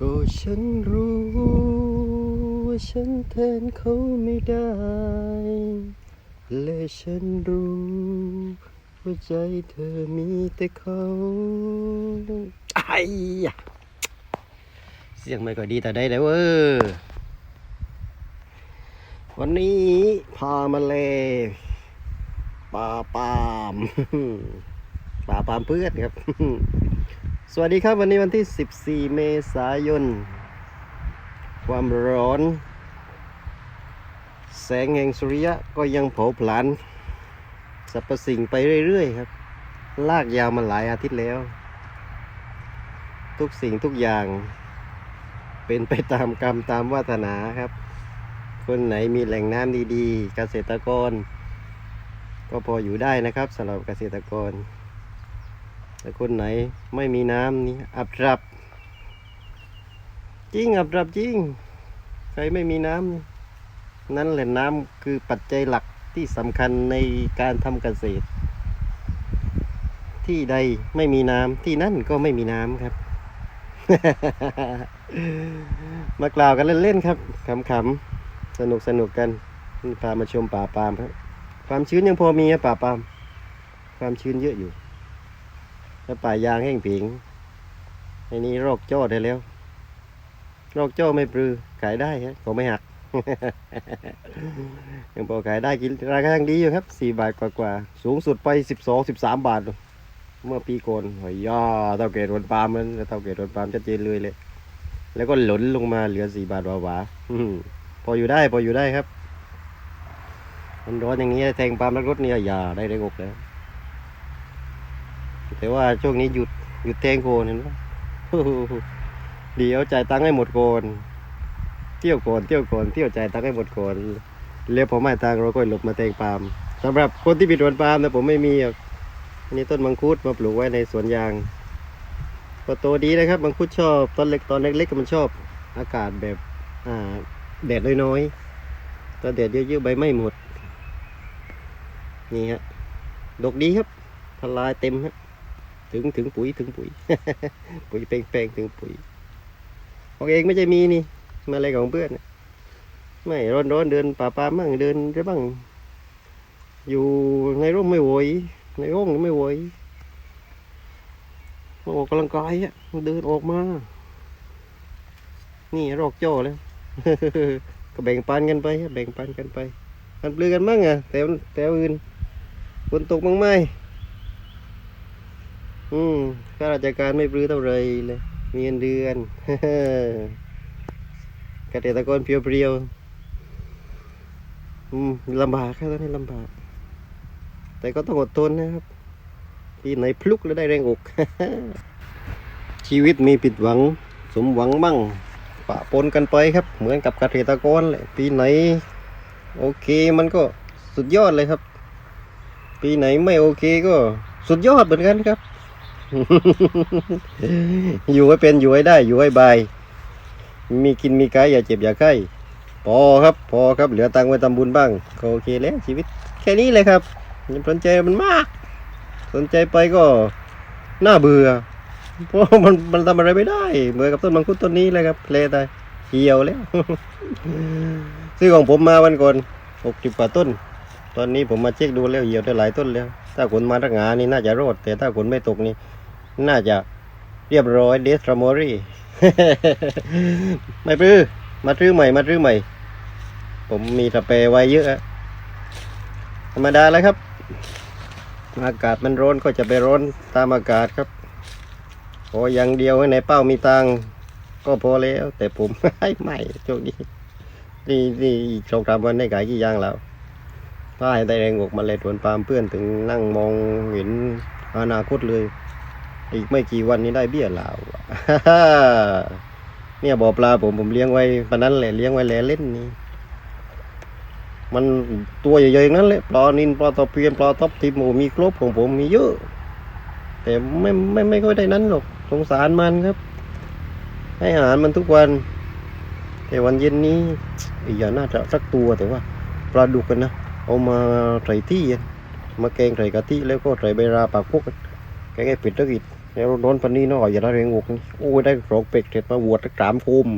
ก็ฉันรู้ว่าฉันแทนเขาไม่ได้ และฉันรู้ว่าใจเธอมีแต่เขาไอ้ยะเสียงไม่ค่อยดีแต่ได้แล้วเว้ยวันนี้พามาเลยป่าปามป่าปามเพื่อนครับ สวัสดีครับวันนี้วันที่ 14 เมษายน ความร้อน แสงแห่งสุริยะก็ยังเผาผลาญสรรพสิ่งไปเรื่อยๆครับ ลากยาวมาหลายอาทิตย์แล้ว ทุกสิ่งทุกอย่าง เป็นไปตามกรรมตามวาสนาครับ คนไหนมีแหล่งน้ำดีๆ เกษตรกร ก็พออยู่ได้นะครับสำหรับเกษตรกร แต่คนไหนไม่มีน้ำนี่อับรับ จริงอับรับจริง ใครไม่มีน้ำนั่นแหละน้ำคือปัจจัยหลักที่สำคัญในการทำเกษตร ที่ใดไม่มีน้ำที่นั่นก็ไม่มีน้ำครับ มากล่าวกันเล่นๆครับขำๆสนุกสนุกๆกันพามาชมป่าปามครับความชื้นยังพอมีครับป่าปาม ความชื้นเยอะอยู่ ถ้าป่ายางแห้งผิงไอ้นี้โรคโจ้ได้แล้วโรคโจ้ไม่ปลือขายได้ฮะเขาไม่หัก ยังพอขายได้กินราคายังดีอยู่ครับสี่บาทกว่าๆสูงสุดไปสิบสองสิบสามบาท เมื่อปีก่อนหอยย่อเท่าเกตวนปาล์มมันเท่าเกตวนปาล์มชัดเจนเลยเลย แล้วก็หล่นลงมาเหลือสี่บาทหวาๆพออยู่ได้พออยู่ได้ครับมันร้อนอย่างนี้แทงปาล์มแล้วรถเนี่ยอย่าได้ได้งกแล้ว แต่ว่าช่วงนี้หยุดหยุดแทงโคนเห็นไหมเดี๋ยวจ่ายตังค์ให้หมดโกนเที่ยวโกนเที่ยวโกนเที่ยวใจตังค์ให้หมดโกนเรียกผมไม่ตังเราก็หลบมาแทงปาล์มสำหรับคนที่ปิดสวนปาล์มนะผมไม่มีอกอันนี้ต้นมังคุดมาปลูกไว้ในสวนยางก็โตดีนะครับ มังคุดชอบตอนเล็กตอนเล็กๆก็มันชอบอากาศแบบอ่าแดดน้อยๆตอนแดดเยอะๆใบไม่หมดนี่ฮะดกดีครับทลายเต็มฮะ ถึงถึงปุ๋ยถึงปุ๋ย ปุ๋ยแปลงๆถึงปุ๋ยของเองไม่ใช่มีนี่ มาอะไรของเพื่อนไม่ร้อนร้อนเดินป่าป่ามั่งเดินได้บ้าง อยู่ในร่มไม่โวยในร่มไม่โวยมาออกกำลังกายอะเดินออกมา นี่รอกโจ้แล้วก็แบ่งปันกันไปแบ่งปันกันไปกันปลือกันมั่งอะแต่แต่อื่นฝนตกมั่งไหม อืมข้าราชการไม่ปลื้อเท่าไรเลย มีเงินเดือนเกษตรกรเพียวๆอืมลำบากครับตอนนี้ลำบาก แต่ก็ต้องอดทนนะครับปีไหนพลุกแล้วได้แรงอก ชีวิตมีผิดหวัง สมหวังมั่งปะปนกันไปครับ เหมือนกับเกษตรกรเลยปีไหน โอเคมันก็สุดยอดเลยครับ ปีไหนไม่โอเคก็สุดยอดเหมือนกันครับ อยู่ให้เป็นอยู่ให้ได้อยู่ให้บาย มีกินมีกายอย่าเจ็บอย่าไข้พอครับพอครับเหลือตังค์ไว้ทำบุญบ้างก็โอเคแล้วชีวิตแค่นี้เลยครับอย่าสนใจมันมาก สนใจไปก็น่าเบื่อเพราะมันมันทำอะไรไม่ได้เหมือนกับต้นมังคุดต้นนี้เลยครับเพลตายเหี่ยวแล้วซื้อของผมมาวันก่อนหกสิบกว่าต้น ตอนนี้ผมมาเช็คดูแล้วเหี่ยวได้หลายต้นแล้ว ถ้าขนมาทักงานี่น่าจะรอดแต่ถ้าขนไม่ตกนี่ น่าจะเรียบร้อยเดสทรามอรี่ไม่ปลื้อมาซื้อใหม่ มาซื้อใหม่ ผมมีสเปรไว้เยอะอะธรรมดาแล้วครับ อากาศมันร้อนก็จะไปร้อนตามอากาศครับพออย่างเดียวให้ในเป้ามีตังก็พอแล้ว แต่ผมให้ไม่โชคดีนี่นี่อีกสองสามวันได้ขายกี่ยางแล้วถ้าให้ได้แรงอกมาเลยสวนปามเพื่อนถึงนั่งมองเห็นอนาคตเลย อีกไม่กี่วันนี้ได้เบี้ยลาวเนี่ยบ่อปลาผมผมเลี้ยงไว้ปะนั้นแหละเลี้ยงไว้แลเล่นนี่มันตัวใหญ่ๆนั้นแหละปลานินปลาตะเพียนปลาทับทิมโอมีครบของผมมีเยอะ แต่ไม่ไม่ไม่ค่อยได้นั้นหรอกสงสารมันครับ ให้อาหารมันทุกวัน แต่วันเย็นนี้อีกอย่างน่าจะสักตัวแต่ว่าปลาดุกกันนะเอามาใส่ที่มาแกงใส่กะทิแล้วก็ใส่ใบราปากพวกแกงไอ้เป็ดตะกิด แล้วโดนปันนี้เนาะอย่าได้เรงอกโอ้ยได้สองเป็กเสร็จมาบวชตะกรามภูมิ